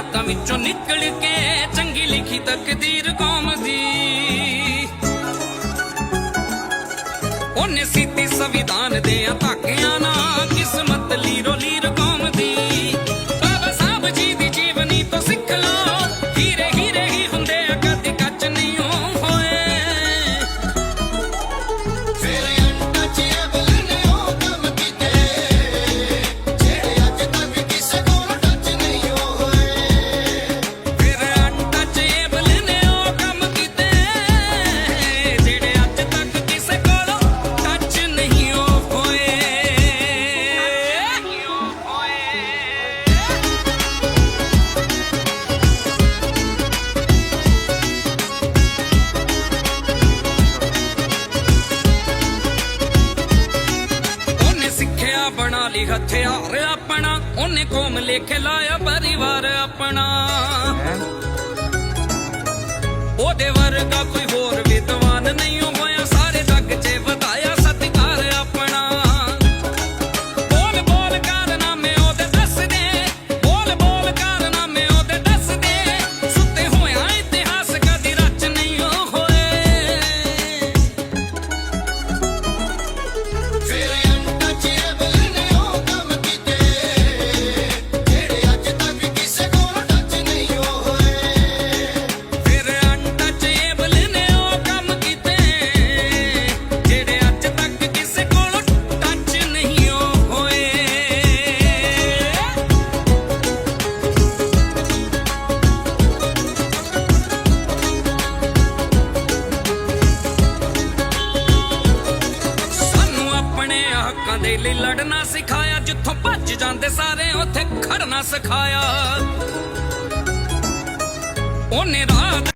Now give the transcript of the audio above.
ਹਾਲਾਤਾਂ ਵਿੱਚੋਂ ਨਿਕਲ ਕੇ ਚੰਗੀ ਲਿਖੀ ਤਕਦੀਰ ਕੌਮ ਦੀ। ਉਹਨੇ ਸਿੱਤੀ ਸੰਵਿਧਾਨ ਦੇ ਆ ਧਾਕਿਆਂ ਨਾਲ ਕਿਸਮਤ ਲੀਰੋ ਲੀਰ ਕੌਮ ਬਣਾ ਲਈ ਹਥਿਆਰ ਆਪਣਾ ਉਹਨੇ ਕੋਮ ਲੇਖ ਲਾਇਆ ਪਰਿਵਾਰ ਆਪਣਾ। ਉਹਦੇ ਵਰਗਾ ਕੋਈ ਹੋਰ ਵਿਦਵਾਨ ਨਹੀਂ ਹੋਇਆ। ਹੱਕਾਂ ਦੇ ਲਈ ਲੜਨਾ ਸਿਖਾਇਆ ਜਿੱਥੋਂ ਭੱਜ ਜਾਂਦੇ ਸਾਰੇ ਉੱਥੇ ਖੜਨਾ ਸਿਖਾਇਆ। ਉਹਨੇ ਰਾਤ